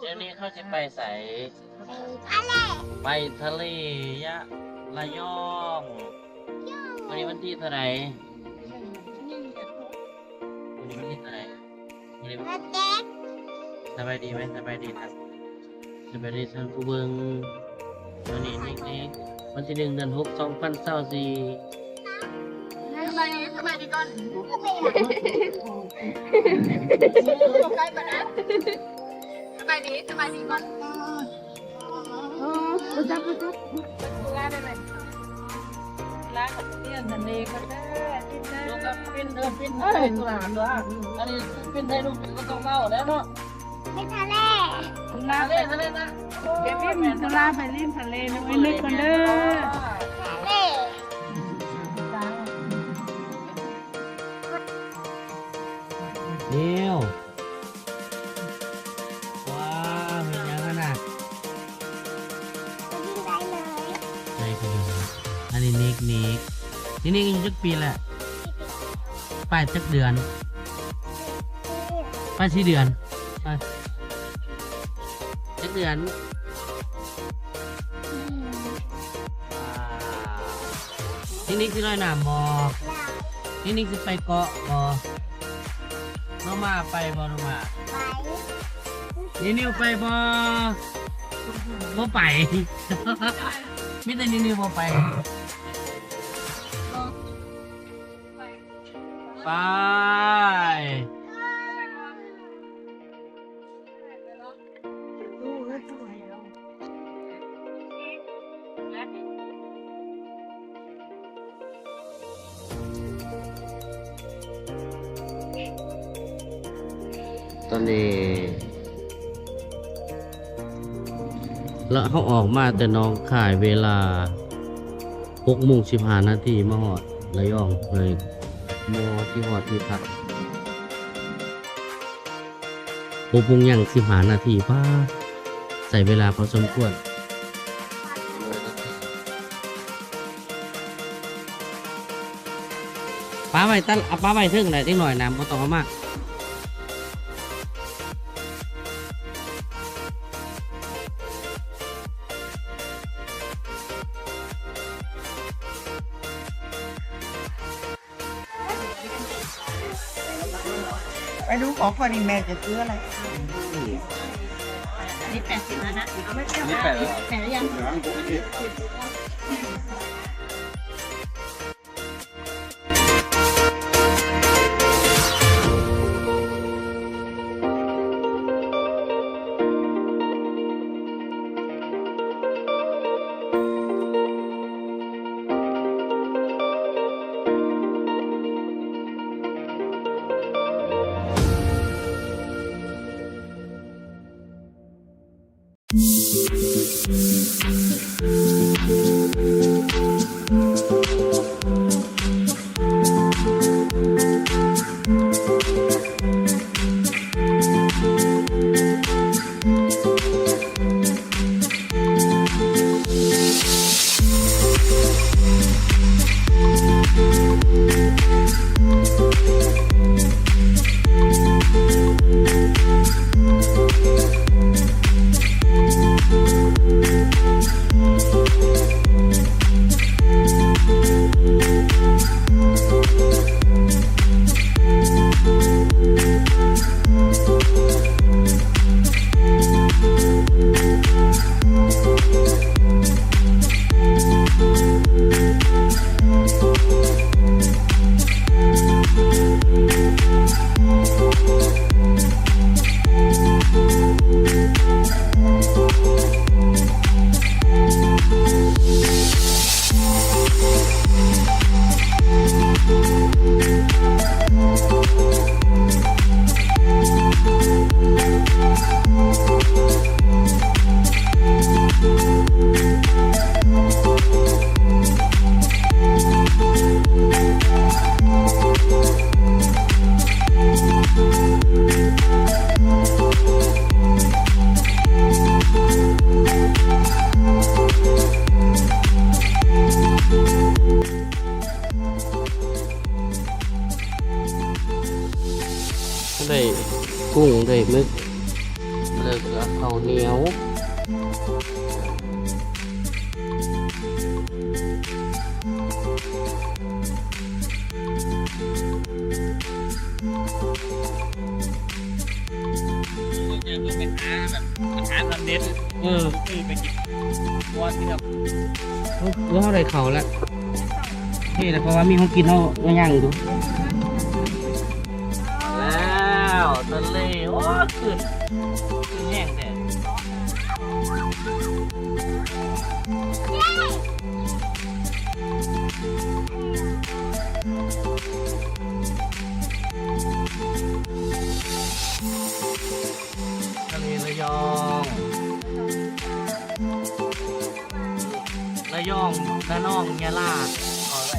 เดี๋ยวนี้เขาจะไปใส่อะไรไปทะเลยะระยองวันนี้วันที่เท่าไหร่วันนี้วันที่เท่าไหร่วันนี้รถเด็กสบายดีไหมสบายดีครับสบายดีท่านผู้เบิงวันนี้นี่นี่วันที่หนึ่งเดือนหกสองพันเศร้าสี่สบายดีสบายดีก่อนายดีสบายดีก่อนรู้จักรู้จักลได้ไหมลากับเตี้ยนทะเลก็ได้ที่ได้ลูกกับปินเออปินไทยตัวหานด้วยอันนี้เปินไทยลูกเปินก็ต้องเมาแล้วเนาะไปทะเลทะเลทะเลนะเก็บพี่แม่ลาไปริมทะเลนึกไว้นึกก่อนเด้อทะเลเดียว นี่นิกอายุจักปีแหละป้ายจักเดือนป้ายสี่เดือนไปจักเดือนนี่นิกสิลอยน้ำบอนี่นิกสิไปเกาะบอน้องมาไปบอน้องมาไปนี่นิวไปบอบ่ไปมิแต่นี่นิวบ่ไป ไป ตอนนี้แล้วเขาออกมาแต่น้องขายเวลา6โมง15นาทีมาหอดระยองเลย มอที่หอดที่พัก6โมงยังสิหานาทีป้าใส่เวลาพอสมควรป้าไว้ตั้งเอาป้าไว้เทิงหน่อยนิดหน่อยนะบ่ต้องเอามาก ไปดูของก่อนนี่แม่จะซื้ออะไรนี่แปดสิบแล้วนะเอาไม่เที่ยวนี่แปดแล้วแปดแล้วยัง กุ้งได้หมึกได้เลยก็ข้าวเหนียวเป็นหาแบบเป็นหาทำเด็ดเออคือไปกินวอนที่แบบรู้เท่าไรเขาแล้วนี่แหละเพราะว่ามีของกินเขาย่างๆดู ขึ้นขึ้นแห้งแต่ทะเลระยอง ระยองระนองยะลาขออะไร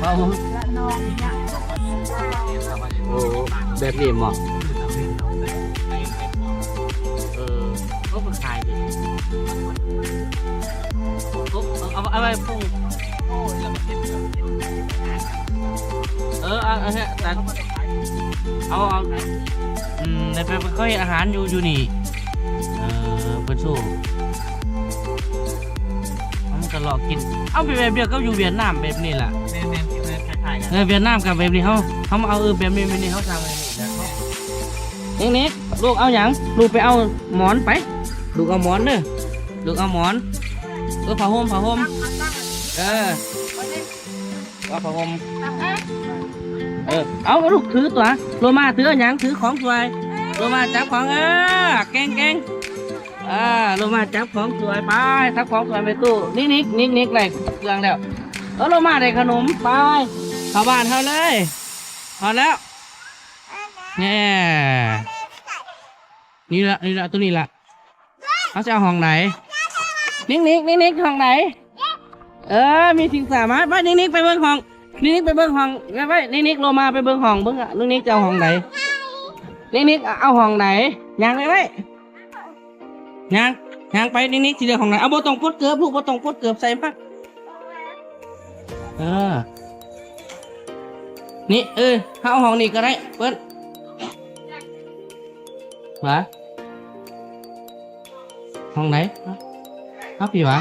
เบา ละนองเนี่ย โอ้แบบนี้เหมาะเออก็เป็นขายดิเอาเอาอาไปปรุงเออเอาเอาเถอะแต่เอาเอาอืมในเป็นก็เห็นอาหารอยู่อยู่นี่เออเป็นสู้มันก็หลอกกิน เอาไปแบบเดียวก็อยู่เวียดนามแบบนี้แหละ เออเวียดนามกับแบบนี้เขาเขามาเอาเออแบบนี้แบบนี้เขาทำแบบนี้แล้วนี่นี่ลูกเอาอย่างลูกไปเอาหมอนไป ลูกเอาหมอนเด้อลูกเอาหมอนเออผ้าห่มผ้าห่มเออเอาผ้าห่มเออเอาลูกถือตัวโลมาถืออย่างถือของสวยโลมาจับของเออเก่งเก่งอ่าโลมาจับของสวยไปทับของสวยไปตู้นิกนิกนิกนิกอะไรเครื่องแล้วเออโลมาได้ขนมไป เข้าบ้านเขาเลยพอแล้วเนี่ยนี่ละนี่ละตัวนี้ละเขาจะเอาห้องไหนนิกนิกนิกนิกห้องไหน เออ มีสิ่งสามารถไปนิกนิกไปเบิ้งห้องนิกนิกไปเบิ้งห้องไปไปนิกนิกโลมาไปเบิ้งห้องเบิ้งอะนิกนิกจะเอาห้องไหนนิกนิกเอาห้องไหนยางไปไว้ยางยางไปนิกนิกที่เดียวห้องไหนเอาโบตองปดเกือบลูกโบตองปดเกือบใส่มากเออ นี่เออเข้าห้องนี้ก็ได้เปิ้ลวะห้องไหนครับพี่วะ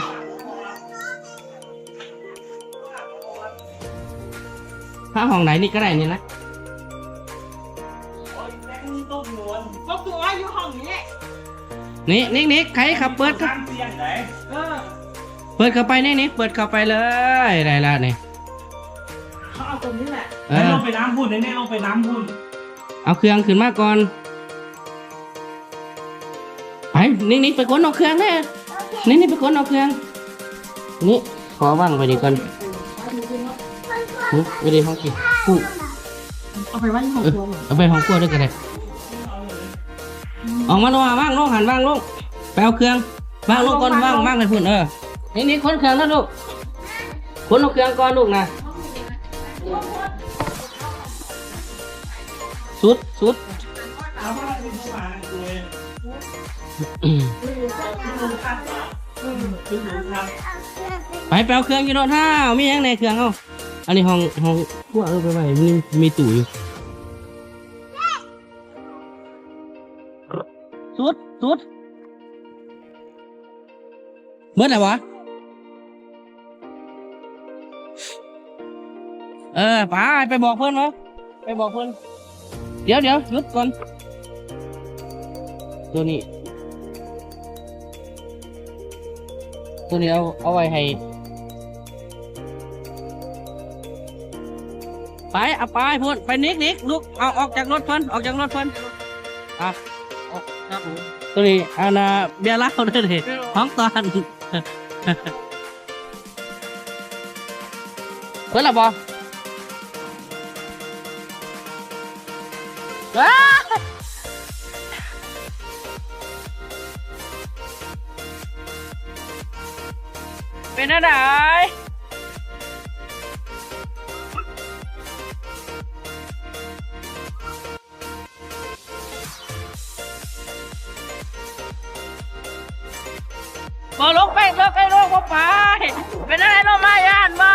เข้าห้องไหนนี่ก็ได้นี่นะก็ตัวอยู่ห้องนี้นี่นี่นี่ใครขับเปิดครับเสียงไหนเปิดเข้าไปนี่นี่เปิดเข้าไปเลยได้ละนี่เขาเอาตรงนี้แหละ เอแล้วอลงไปน้ำพุ่นแน่ๆลงไปน้ำพุ่นเอาเครื่องขึ้นมาก่อนไปนี่นี่ไปกดเอาเครื่องแน่นี่นี่ไปกดเอาเครื่องนี่ขอว่างไปดีก่อนหึไม่ได้ห้องกินปุ๊เอาไปไว้ในห้องเออครัวเอาไปห้องครัวด้วยกันเลยออกมาลงมาว่างลงหันว่างลงไปเอาเครื่องว่างลงก่อนว่างว่างเลยพุ่นเออนี่นี่คนเครื่องแล้วลูกคนเอาเครื่องก่อนลูกนะ สุดสุดไปไปเอาเครื่องอยู่โน่นห้ามีหยังในเครื่องเอาอันนี้ห้องห้องพวกเออไปไปมีมีตู้อยู่สุดสุดเมื่อไหร่วะเออไปไปบอกเพื่อนวะไปบอกเพื่อน เดี๋ยวเดี๋ยวหยุดก่อน ตัวนี้ ตัวนี้เอาเอาไว้ให้ ไปเอาไปเพื่อนไปนิกนิกลุกเอาออกจากรถเพื่อนออกจากรถเพื่อนอะออกครับผมตัวนี้อันน่ะเบียร์เหล้าด้วยเลยท้องตอนเพื่อนละบอ ว้าเป็นอะไรบอลลูกไปลูกไปลูกมาไปเป็นอะไรลงมาย่านมา